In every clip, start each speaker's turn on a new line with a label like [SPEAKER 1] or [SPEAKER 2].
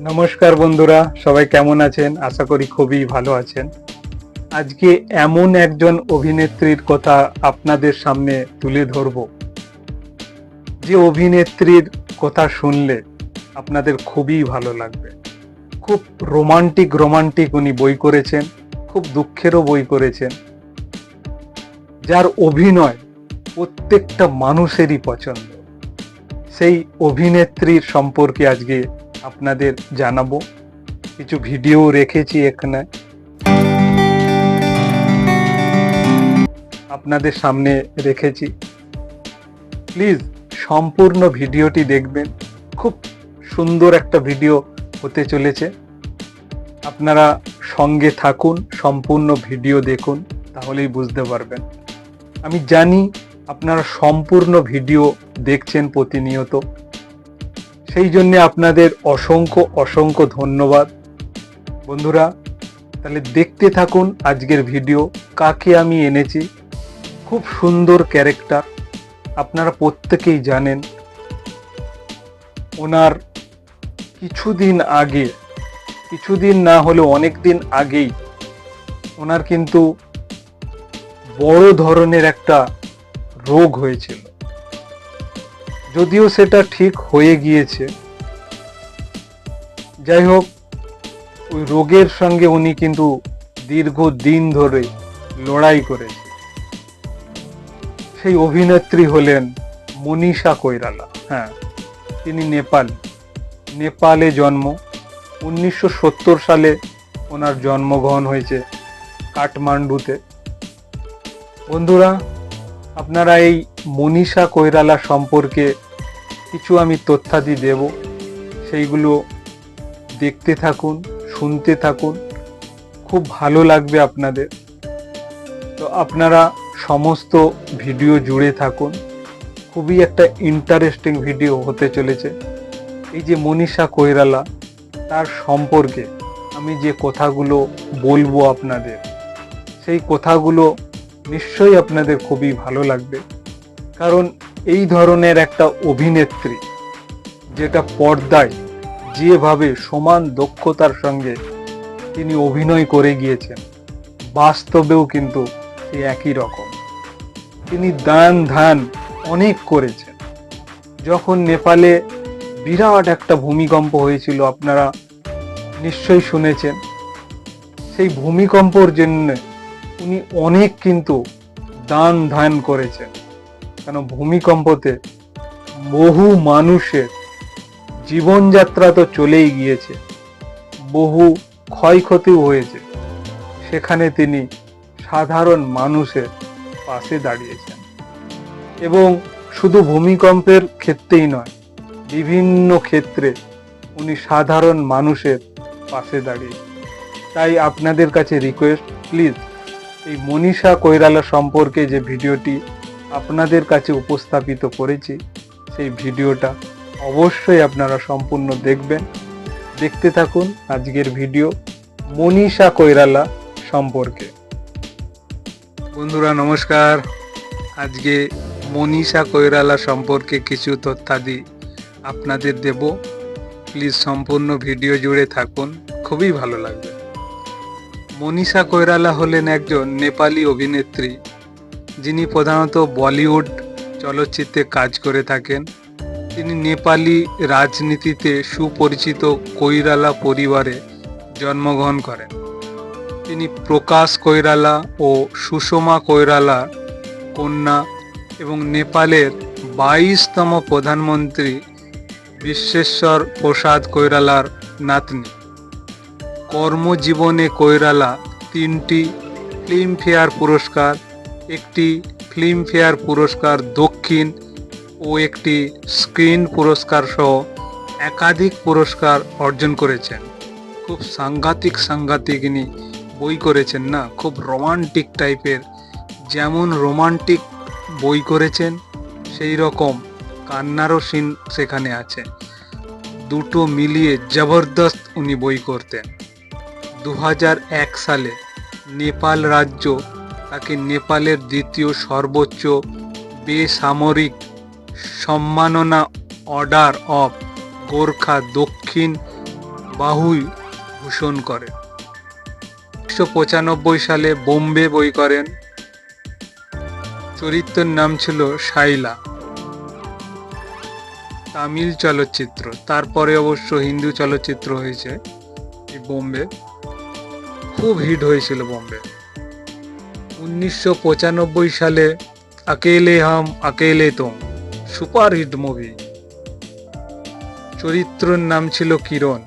[SPEAKER 1] নমস্কার বন্ধুরা, সবাই কেমন আছেন? আশা করি খুবই ভালো আছেন। আজকে এমন একজন অভিনেত্রীর কথা আপনাদের সামনে তুলে ধরব। যে অভিনেত্রীর কথা শুনলে আপনাদের খুবই ভালো লাগবে। খুব রোমান্টিক রোমান্টিক উনি বই করেছেন, খুব দুঃখেরও বই করেছেন। যার অভিনয় প্রত্যেকটা মানুষেরই পছন্দ। সেই অভিনেত্রীর সম্পর্কে আজকে আপনাদের জানাব। কিছু ভিডিও রেখেছি এখানে। আপনাদের সামনে রেখেছি। প্লিজ সম্পূর্ণ ভিডিওটি দেখবেন। খুব সুন্দর একটা ভিডিও হতে চলেছে। আপনারা সঙ্গে থাকুন, সম্পূর্ণ ভিডিও দেখুন, তাহলেই বুঝতে পারবেন। আমি জানি আপনারা সম্পূর্ণ ভিডিও দেখছেন প্রতিনিয়ত। সেই জন্যে আপনাদের অসংখ্য অসংখ্য ধন্যবাদ। বন্ধুরা, তাহলে দেখতে থাকুন আজকের ভিডিও, কাকে আমি এনেছি। খুব সুন্দর ক্যারেক্টার, আপনারা প্রত্যেকেই জানেন। ওনার কিছুদিন আগে, কিছুদিন না হলেও অনেক দিন আগেই, ওনার কিন্তু বড় ধরনের একটা রোগ হয়েছিল। যদিও সেটা ঠিক হয়ে গিয়েছে। যাই হোক ওই রোগের সঙ্গে উনি কিন্তু দীর্ঘ দিন ধরে লড়াই করেছে সেই অভিনেত্রী হলেন মনীষা কৈরালা। হ্যাঁ তিনি নেপাল। নেপালে জন্ম। উনিশশো সত্তর সালে ওনার জন্মগ্রহণ হয়েছে কাঠমান্ডুতে। বন্ধুরা, আপনারা এই মনীষা কৈরালা সম্পর্কে কিছু আমি তথ্যাদি দেব। সেইগুলো দেখতে থাকুন, শুনতে থাকুন। খুব ভালো লাগবে আপনাদের। তো আপনারা সমস্ত ভিডিও জুড়ে থাকুন। খুবই একটা ইন্টারেস্টিং ভিডিও হতে চলেছে। এই যে মনীষা কৈরালা, তার সম্পর্কে আমি যে কথাগুলো বলব আপনাদের, সেই কথাগুলো নিশ্চয়ই আপনাদের খুবই ভালো লাগবে। কারণ এই ধরনের একটা অভিনেত্রী যেটা পর্দায় যেভাবে সমান দক্ষতার সঙ্গে তিনি অভিনয় করে গিয়েছেন, বাস্তবেও কিন্তু সেই একই রকম। তিনি দান ধান অনেক করেছেন। যখন নেপালে বিরাট একটা ভূমিকম্প হয়েছিল, আপনারা নিশ্চয়ই শুনেছেন, সেই ভূমিকম্পর জন্য উনি অনেক কিন্তু দান ধান করেছেন। কেন ভূমিকম্পতে বহু মানুষের জীবনযাত্রা তো চলেই গিয়েছে, বহু ক্ষয়ক্ষতিও হয়েছে। সেখানে তিনি সাধারণ মানুষের পাশে দাঁড়িয়েছেন। এবং শুধু ভূমিকম্পের ক্ষেত্রেই নয়, বিভিন্ন ক্ষেত্রে উনি সাধারণ মানুষের পাশে দাঁড়িয়েছেন তাই আপনাদের কাছে রিকোয়েস্ট প্লিজ এই মনীষা কৈরালা সম্পর্কে যে ভিডিওটি আপনাদের কাছে উপস্থাপিত করেছি, সেই ভিডিওটা অবশ্যই আপনারা সম্পূর্ণ দেখবেন। দেখতে থাকুন আজকের ভিডিও মনীষা কৈরালা সম্পর্কে। বন্ধুরা, নমস্কার। আজকে মনীষা কৈরালা সম্পর্কে কিছু তথ্যাদি আপনাদের দেব। প্লিজ সম্পূর্ণ ভিডিও জুড়ে থাকুন, খুবই ভালো লাগবে। মনীষা কৈরালা হলেন একজন নেপালি অভিনেত্রী। যিনি প্রধানত বলিউড চলচ্চিত্রে কাজ করে থাকেন, তিনি নেপালি রাজনীতিতে সুপরিচিত কৈরালা পরিবারে জন্মগ্রহণ করেন। তিনি প্রকাশ কৈরালা ও সুষমা কৈরালা কন্যা এবং নেপালের বাইশতম প্রধানমন্ত্রী বিশ্বেশ্বর প্রসাদ কৈরালার নাতনি। কর্মজীবনে কৈরালা তিনটি ফিল্মফেয়ার পুরস্কার একটি ফিল্মফেয়ার পুরস্কার দক্ষিণ ও একটি স্ক্রিন পুরস্কার সহ একাধিক পুরস্কার অর্জন করেছেন। খুব সাংঘাতিক সাংঘাতিক ইনি বই করেছেন না, খুব রোমান্টিক টাইপের। যেমন রোমান্টিক বই করেছেন, সেই রকম কান্নারও সিন সেখানে আছে। দুটো মিলিয়ে জবরদস্ত উনি বই করতেন। দু সালে নেপাল রাজ্য তাকে নেপালের দ্বিতীয় সর্বোচ্চ বেসামরিক সম্মাননা অর্ডার অফ গোর্খা দক্ষিণ বাহুই ভূষণ করেন। উনিশশো পঁচানব্বই সালে বোম্বে বই করেন। চরিত্রের নাম ছিল শাইলা। তামিল চলচ্চিত্র। তারপরে অবশ্য হিন্দু চলচ্চিত্র হয়েছে বোম্বে। খুব হিট হয়েছিল বোম্বে। উনিশশো পঁচানব্বই সালে আকেলে হাম আকেলে তোম, সুপার হিট মুভি। চরিত্রের নাম ছিল কিরণ।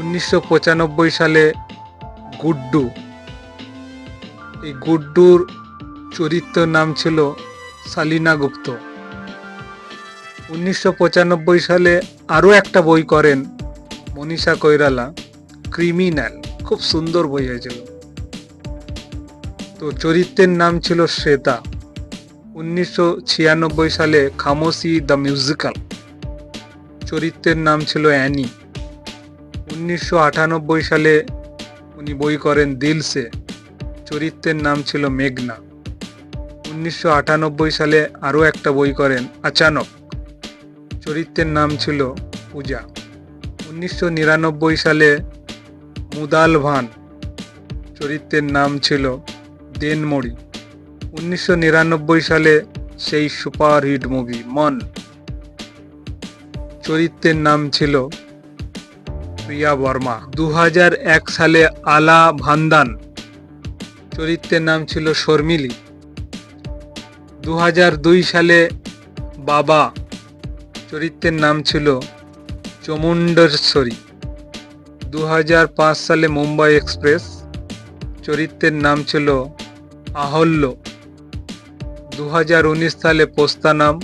[SPEAKER 1] উনিশশো পঁচানব্বই সালে গুড্ডু। এই গুড্ডুর চরিত্রের নাম ছিল সালিনা গুপ্ত। উনিশশো পঁচানব্বই সালে আরও একটা বই করেন মনীষা কৈরালা, ক্রিমিনাল। খুব সুন্দর বই হয়েছিল। তো চরিত্রের নাম ছিল শ্বেতা। উনিশশো ছিয়ানব্বই সালে খামোসি দ্য মিউজিক্যাল। চরিত্রের নাম ছিল অ্যানি। উনিশশো আটানব্বই সালে উনি বই করেন দিলসে। চরিত্রের নাম ছিল মেঘনা। উনিশশো আটানব্বই সালে আরও একটা বই করেন আচানক। চরিত্রের নাম ছিল পূজা। উনিশশো নিরানব্বই সালে মুদাল ভান। চরিত্রের নাম ছিল দেনমড়ি উনিশশো নিরানব্বই সালে সেই সুপারহিট মুভি, মন। চরিত্রের নাম ছিল প্রিয়া বর্মা। দু সালে আলা ভান্দান। চরিত্রের নাম ছিল শর্মিলি। দু সালে বাবা। চরিত্রের নাম ছিল চমুণ্ডেশ্বরী। দু সালে মুম্বাই এক্সপ্রেস। চরিত্রের নাম ছিল আহল্য দু হাজার উনিশ সালে পোস্তানাম,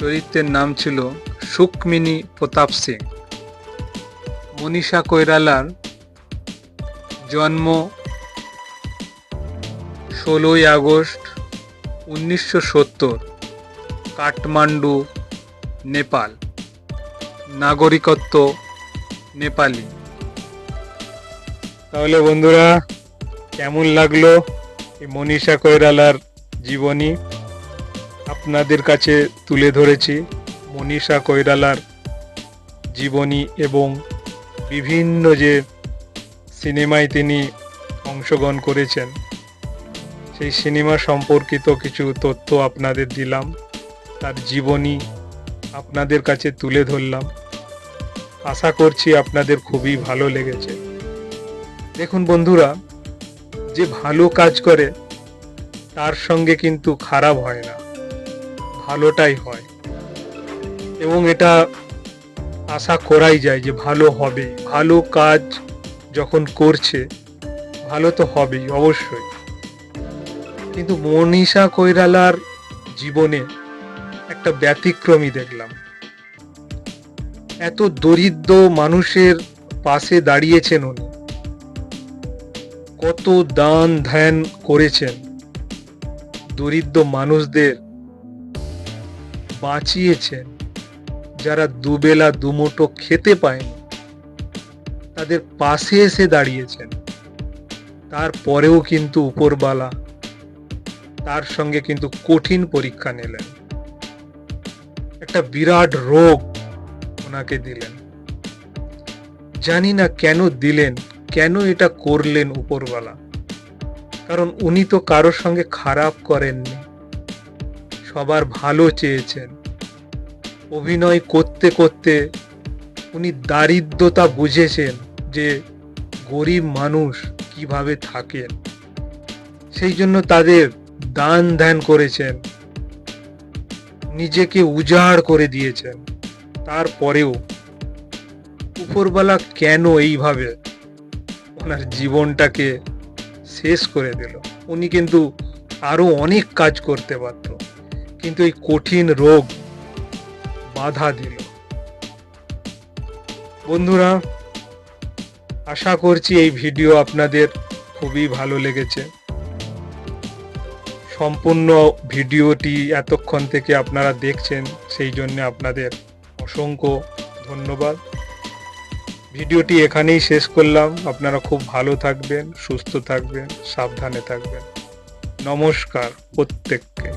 [SPEAKER 1] চরিত্রের নাম ছিল সুকমিনী প্রতাপ সিং। মনীষা কৈরালার জন্ম ষোলোই আগস্ট উনিশশো সত্তর, কাঠমান্ডু, নেপাল। নাগরিকত্ব, নেপালি। তাহলে বন্ধুরা, কেমন লাগল? মনীষা কৈরালার জীবনী আপনাদের কাছে তুলে ধরেছি। মনীষা কৈরালার জীবনী এবং বিভিন্ন যে সিনেমায় তিনি অংশগ্রহণ করেছেন, সেই সিনেমা সম্পর্কিত কিছু তথ্য আপনাদের দিলাম। তার জীবনী আপনাদের কাছে তুলে ধরলাম। আশা করছি আপনাদের খুবই ভালো লেগেছে। দেখুন বন্ধুরা যে ভালো কাজ করে, তার সঙ্গে কিন্তু খারাপ হয় না। ভালোটাই হয়। এবং এটা আশা করাই যায় যে ভালো হবে। ভালো কাজ যখন করছে, ভালো তো হবেই, অবশ্যই। কিন্তু মনীষা কৈরালার জীবনে একটা ব্যতিক্রমী দেখলাম। এত দরিদ্র মানুষের পাশে দাঁড়িয়েছেন উনি। কত দান ধ্যান করেছেন দরিদ্র মানুষদের বাঁচিয়েছেন যারা দুবেলা দুমুঠো খেতে পায়নি। তাদের পাশে এসে দাঁড়িয়েছেন। তারপরেও কিন্তু উপরবালা তার সঙ্গে কিন্তু কঠিন পরীক্ষা নিলেন। একটা বিরাট রোগ ওনাকে দিলেন। জানি না কেন দিলেন কেন এটা করলেন উপরওয়ালা? কারণ উনি তো কারোর সঙ্গে খারাপ করেননি। সবার ভালো চেয়েছেন। অভিনয় করতে করতে উনি দারিদ্রতা বুঝেছেন যে গরিব মানুষ কীভাবে থাকেন। সেই জন্য তাদের দান ধ্যান করেছেন। নিজেকে উজাড় করে দিয়েছেন। তারপরেও উপরবেলা কেন এইভাবে ওনার জীবনটাকে শেষ করে দিল। উনি কিন্তু আরও অনেক কাজ করতে পারত, কিন্তু এই কঠিন রোগ বাধা দিল। বন্ধুরা, আশা করছি এই ভিডিও আপনাদের খুবই ভালো লেগেছে। সম্পূর্ণ ভিডিওটি এতক্ষণ থেকে আপনারা দেখছেন, সেই জন্য আপনাদের অসংখ্য ধন্যবাদ। ভিডিওটি এখানেই শেষ করলাম। আপনারা খুব ভালো থাকবেন সুস্থ থাকবেন সাবধানে থাকবেন। নমস্কার প্রত্যেককে।